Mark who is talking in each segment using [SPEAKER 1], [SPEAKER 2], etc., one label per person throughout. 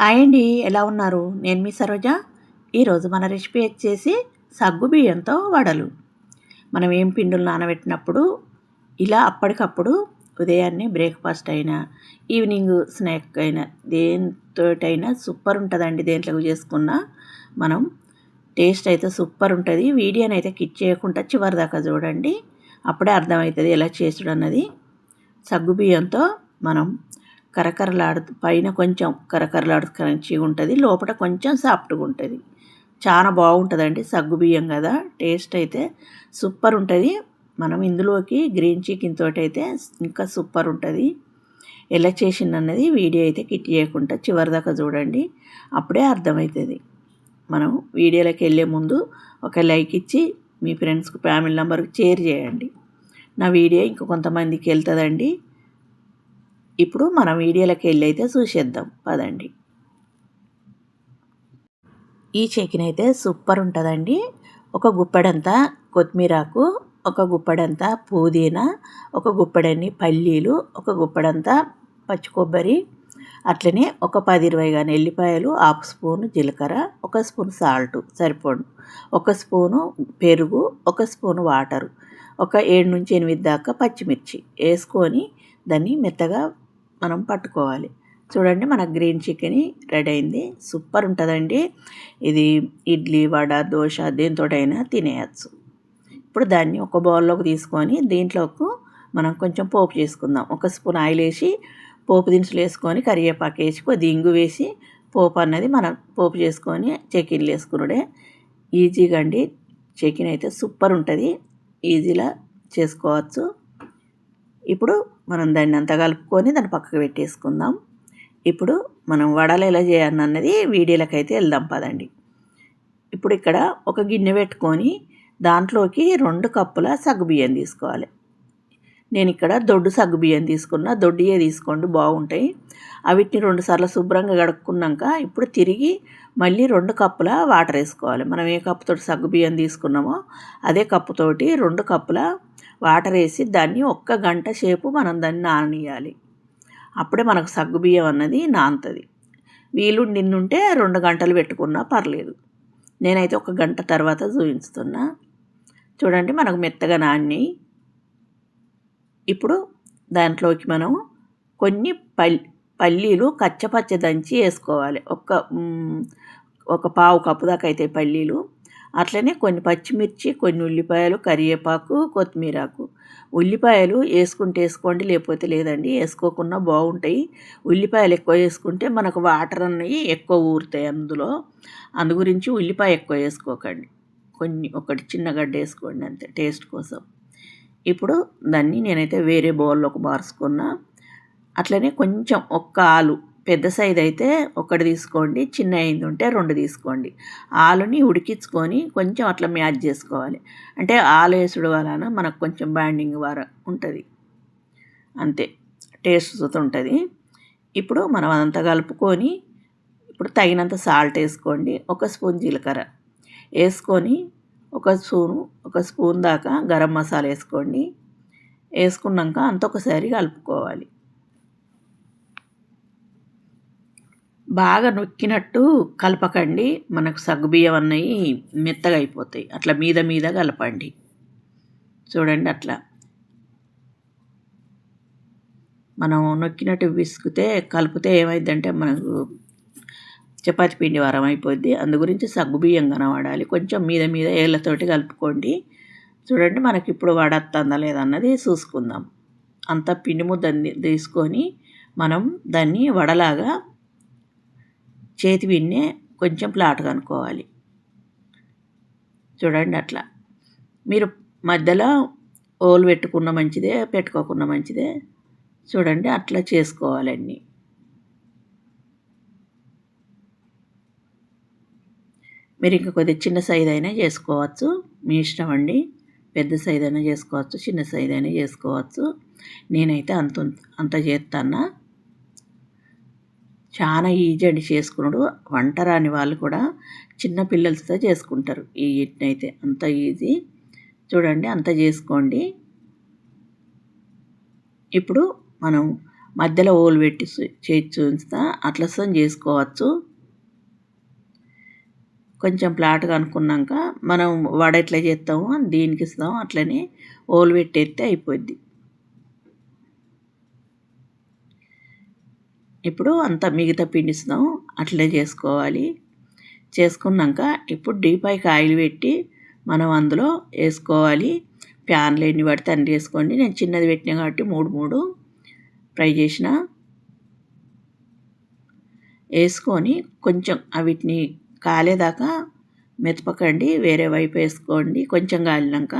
[SPEAKER 1] Hi అండి ఎలా ఉన్నారు? నేను మీ సరోజ. ఈరోజు మన రెసిపీ వచ్చేసి సగ్గు బియ్యంతో వడలు. మనం ఏం పిండులు నానబెట్టినప్పుడు ఇలా అప్పటికప్పుడు ఉదయాన్నే బ్రేక్ఫాస్ట్ అయినా ఈవినింగ్ స్నాక్ అయినా దేనితోటైనా సూపర్ ఉంటుందండి దేంట్లో చేసుకున్నా మనం. టేస్ట్ అయితే సూపర్ ఉంటుంది. వీడియోని అయితే కిట్ చేయకుండా చివరి దాకా చూడండి. అప్పుడే అర్థమవుతుంది ఎలా చేసుడు అన్నది. సగ్గు బియ్యంతో మనం కరకరలాడు పైన కొంచెం కరకరలాడు క్రంచిగా ఉంటుంది లోపల కొంచెం సాఫ్ట్గా ఉంటుంది. చాలా బాగుంటుందండి సగ్గు బియ్యం కదా టేస్ట్ అయితే సూపర్ ఉంటుంది. మనం ఇందులోకి గ్రీన్ చికెన్ తోటి అయితే ఇంకా సూపర్ ఉంటుంది. ఎలా చేసిందన్నది వీడియో అయితే కిట్ చేయకుండా చివరిదాకా చూడండి అప్పుడే అర్థమవుతుంది. మనం వీడియోలోకి వెళ్ళే ముందు ఒక లైక్ ఇచ్చి మీ ఫ్రెండ్స్కి ఫ్యామిలీ నెంబర్కి షేర్ చేయండి. నా వీడియో ఇంకా కొంతమందికి వెళ్తుందండి. ఇప్పుడు మనం వీడియోలోకి వెళ్ళి అయితే చూసేద్దాం. పదండి. ఈ చికెన్ అయితే సూపర్ ఉంటుందండి. ఒక గుప్పెడంతా కొత్తిమీరాకు ఒక గుప్పెడంతా పుదీనా ఒక గుప్పెడన్ని పల్లీలు ఒక గుప్పెడంతా పచ్చి కొబ్బరి అట్లనే ఒక పది ఇరవై కానీ ఎల్లిపాయలు హాఫ్ స్పూన్ జీలకర్ర ఒక స్పూన్ సాల్ట్ సరిపోడు ఒక స్పూను పెరుగు ఒక స్పూను వాటరు. ఒక ఏడు నుంచి ఎనిమిది దాకా పచ్చిమిర్చి వేసుకొని దాన్ని మెత్తగా మనం పట్టుకోవాలి. చూడండి మన గ్రీన్ చికెన్ రెడీ అయింది. సూపర్ ఉంటుందండి. ఇది ఇడ్లీ వడ దోశ దేనితోటైనా తినేయచ్చు. ఇప్పుడు దాన్ని ఒక బౌల్లోకి తీసుకొని దీంట్లోకి మనం కొంచెం పోపు చేసుకుందాం. ఒక స్పూన్ ఆయిల్ వేసి పోపు దినుసులు వేసుకొని కరివేపాకు వేసి కొద్ది ఇంగు వేసి పోపు అన్నది మనం పోపు చేసుకొని చెకిన్లు వేసుకున్నాడే ఈజీగా అండి. చెకిన్ అయితే సూపర్ ఉంటుంది. ఈజీగా చేసుకోవచ్చు. ఇప్పుడు మనం దాన్ని అంతా కలుపుకొని దాన్ని పక్కకు పెట్టేసుకుందాం. ఇప్పుడు మనం వడలు ఎలా చేయాలన్నది వీడియోలకైతే అయితే వెళ్దాం పదండి. ఇప్పుడు ఇక్కడ ఒక గిన్నె పెట్టుకొని దాంట్లోకి రెండు కప్పుల సగ్గుబియ్యం తీసుకోవాలి. నేను ఇక్కడ దొడ్డు సగ్గుబియ్యం తీసుకున్న. దొడ్డియే తీసుకోండి బాగుంటాయి. అవిటిని రెండు సార్లు శుభ్రంగా కడుక్కున్నాక ఇప్పుడు తిరిగి మళ్ళీ రెండు కప్పుల వాటర్ వేసుకోవాలి. మనం ఏ కప్పుతోటి సగ్గుబియ్యం తీసుకున్నామో అదే కప్పుతోటి రెండు కప్పుల వాటర్ వేసి దాన్ని ఒక్క గంట సేపు మనం దాన్ని నాననియాలి. అప్పుడే మనకు సగ్గుబియ్యం అన్నది నానుతుంది వీలు నిన్నుంటే రెండు గంటలు పెట్టుకున్నా పర్లేదు. నేనైతే ఒక గంట తర్వాత చూపించుతున్నా చూడండి మనకు మెత్తగా నాని ఇప్పుడు దాంట్లోకి మనం కొన్ని పల్ పల్లీలు కచ్చపచ్చ దంచి వేసుకోవాలి. ఒక ఒక పావు కప్పు దాకా అయితే పల్లీలు. అట్లనే కొన్ని పచ్చిమిర్చి కొన్ని ఉల్లిపాయలు కరివేపాకు కొత్తిమీరాకు. ఉల్లిపాయలు వేసుకుంటే వేసుకోండి లేకపోతే లేదండి వేసుకోకుండా బాగుంటాయి. ఉల్లిపాయలు ఎక్కువ వేసుకుంటే మనకు వాటర్ అన్నవి ఎక్కువ ఊరుతాయి అందులో. అందు గురించి ఉల్లిపాయ ఎక్కువ వేసుకోకండి. కొన్ని ఒకటి చిన్న గడ్డ వేసుకోండి అంతే టేస్ట్ కోసం. ఇప్పుడు దాన్ని నేనైతే వేరే బౌల్లోకి మార్చుకున్నా అట్లనే కొంచెం ఒక్క ఆలు పెద్ద సైజు అయితే ఒకటి తీసుకోండి చిన్న అయింది ఉంటే రెండు తీసుకోండి. ఆలుని ఉడికించుకొని కొంచెం అట్లా మ్యాచ్ చేసుకోవాలి. అంటే ఆలు వేసుడు వలన మనకు కొంచెం బ్యాండింగ్ వార ఉంటుంది. అంతే టేస్ట్ ఉంటుంది. ఇప్పుడు మనం అదంతా కలుపుకొని ఇప్పుడు తగినంత సాల్ట్ వేసుకోండి ఒక స్పూన్ జీలకర్ర వేసుకొని ఒక స్పూను ఒక స్పూన్ దాకా గరం మసాలా వేసుకోండి. వేసుకున్నాక అంత ఒకసారి కలుపుకోవాలి. బాగా నొక్కినట్టు కలపకండి. మనకు సగ్గుబియ్యం అన్నవి మెత్తగా అయిపోతాయి. అట్లా మీద మీద కలపండి. చూడండి అట్లా. మనం నొక్కినట్టు విసుకుతే కలిపితే ఏమైందంటే మనకు చపాతి పిండి వరం అయిపోద్ది. అందు గురించి సగ్గుబియ్యం కనబడాలి. కొంచెం మీద మీద ఏళ్ళతోటి కలుపుకోండి. చూడండి మనకి ఇప్పుడు వడత్తందా లేదన్నది చూసుకుందాం. అంత పిండి ముద్ద తీసుకొని మనం దాన్ని వడలాగా చేతి విన్నే కొంచెం ఫ్లాట్గా అనుకోవాలి. చూడండి అట్లా. మీరు మధ్యలో ఓలు పెట్టుకున్న మంచిదే పెట్టుకోకుండా మంచిదే. చూడండి అట్లా చేసుకోవాలండి మీరు ఇంకా కొద్దిగా చిన్న సైజ్ అయినా చేసుకోవచ్చు. మీ ఇష్టం అండి. పెద్ద సైజ్ అయినా చేసుకోవచ్చు చిన్న సైజ్ అయినా చేసుకోవచ్చు. నేనైతే అంత అంత చేస్తాను చాలా ఈజీ అండి చేసుకున్నాడు. వంట రాని వాళ్ళు కూడా చిన్న పిల్లలతో చేసుకుంటారు. ఈ అయితే అంత ఈజీ. చూడండి అంత చేసుకోండి. ఇప్పుడు మనం మధ్యలో ఓలు పెట్టి చేయొచ్చు చూస్తా చేసుకోవచ్చు. కొంచెం ఫ్లాట్గా అనుకున్నాక మనం వడ ఎట్లా చేస్తామో దీనికి ఇస్తాం అట్లనే ఓలు పెట్టేస్తే అయిపోద్ది. ఇప్పుడు అంతా మిగతా పిండిస్తాం అట్లే చేసుకోవాలి. చేసుకున్నాక ఇప్పుడు డీపాయికి ఆయిల్ పెట్టి మనం అందులో వేసుకోవాలి. ప్యాన్లు ఎన్ని పడితే అన్ని వేసుకోండి. నేను చిన్నది పెట్టినా కాబట్టి మూడు మూడు ఫ్రై చేసిన. వేసుకొని కొంచెం వీటిని కాలేదాకా మెతపకండి వేరే వైపు వేసుకోండి. కొంచెం కాలినాక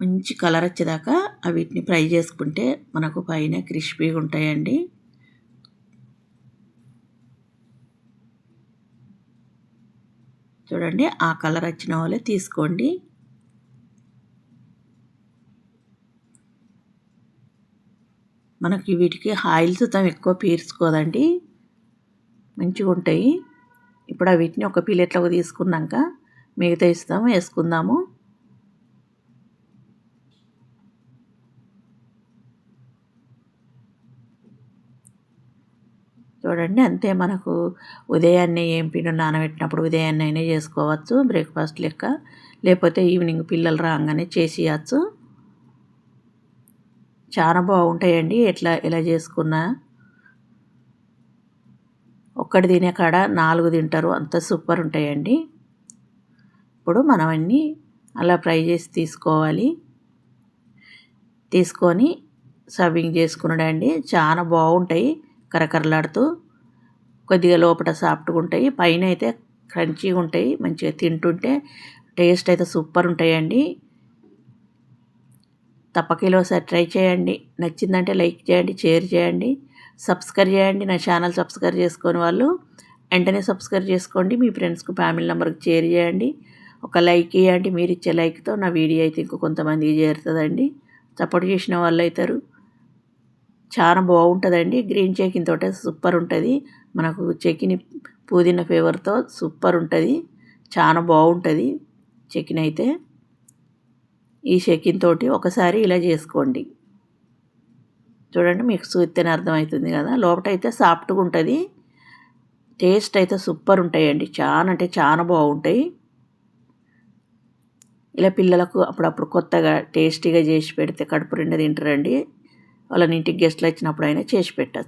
[SPEAKER 1] మంచి కలర్ వచ్చేదాకా వీటిని ఫ్రై చేసుకుంటే మనకు పైన క్రిస్పీగా ఉంటాయండి. చూడండి ఆ కలర్ వచ్చిన వాళ్ళే తీసుకోండి. మనకి వీటికి ఆయిల్ సుతం ఎక్కువ పీర్చుకోదండి మంచిగా ఉంటాయి. ఇప్పుడు వీటిని ఒక ప్లేట్లోకి తీసుకున్నాక మిగతా ఇస్తాము వేసుకుందాము. చూడండి అంతే మనకు ఉదయాన్నే ఏం పిండి నానబెట్టినప్పుడు ఉదయాన్నే అయినా చేసుకోవచ్చు బ్రేక్ఫాస్ట్ లెక్క. లేకపోతే ఈవినింగ్ పిల్లలు రాగానే చేసేయచ్చు. చాలా బాగుంటాయండి. ఎట్లా ఎలా చేసుకున్నా? ఒక్కటి తినే కాడ నాలుగు తింటారు. అంత సూపర్ ఉంటాయండి. ఇప్పుడు మనం అన్నీ అలా ఫ్రై చేసి తీసుకోవాలి. తీసుకొని సర్వింగ్ చేసుకున్నాడండి. చాలా బాగుంటాయి. కరకరలాడుతూ కొద్దిగా లోపల సాఫ్ట్గా ఉంటాయి. పైన అయితే క్రంచీగా ఉంటాయి. మంచిగా తింటుంటే టేస్ట్ అయితే సూపర్ ఉంటాయండి. తప్పకిలో ఒకసారి ట్రై చేయండి. నచ్చిందంటే లైక్ చేయండి షేర్ చేయండి. సబ్స్క్రైబ్ చేయండి. నా ఛానల్ సబ్స్క్రైబ్ చేసుకొని వాళ్ళు వెంటనే సబ్స్క్రైబ్ చేసుకోండి. మీ ఫ్రెండ్స్కి ఫ్యామిలీ నెంబర్కి షేర్ చేయండి. ఒక లైక్ ఇవ్వండి మీరు ఇచ్చే లైక్తో నా వీడియో అయితే ఇంకో కొంతమందికి చేరుతుందండి. సపోర్ట్ చేసిన వాళ్ళు అవుతారు. చాలా బాగుంటుందండి. గ్రీన్ చెకిన్ తోటే సూపర్ ఉంటుంది. మనకు చెకిని పుదీనా ఫ్లేవర్తో సూపర్ ఉంటుంది. చాలా బాగుంటుంది చెకిన్ అయితే. ఈ చెకిన్ తోటి ఒకసారి ఇలా చేసుకోండి. చూడండి మీకు చూస్తేనే అర్థమవుతుంది కదా. లోపల అయితే సాఫ్ట్గా ఉంటుంది. టేస్ట్ అయితే సూపర్ ఉంటాయండి. చాలా అంటే చాలా బాగుంటాయి. ఇలా పిల్లలకు అప్పుడప్పుడు కొత్తగా టేస్టీగా చేసి పెడితే కడుపు నిండా తింటారండి. వాళ్ళని ఇంటికి గెస్ట్లు వచ్చినప్పుడు అయినా చేసి పెట్టచ్చు.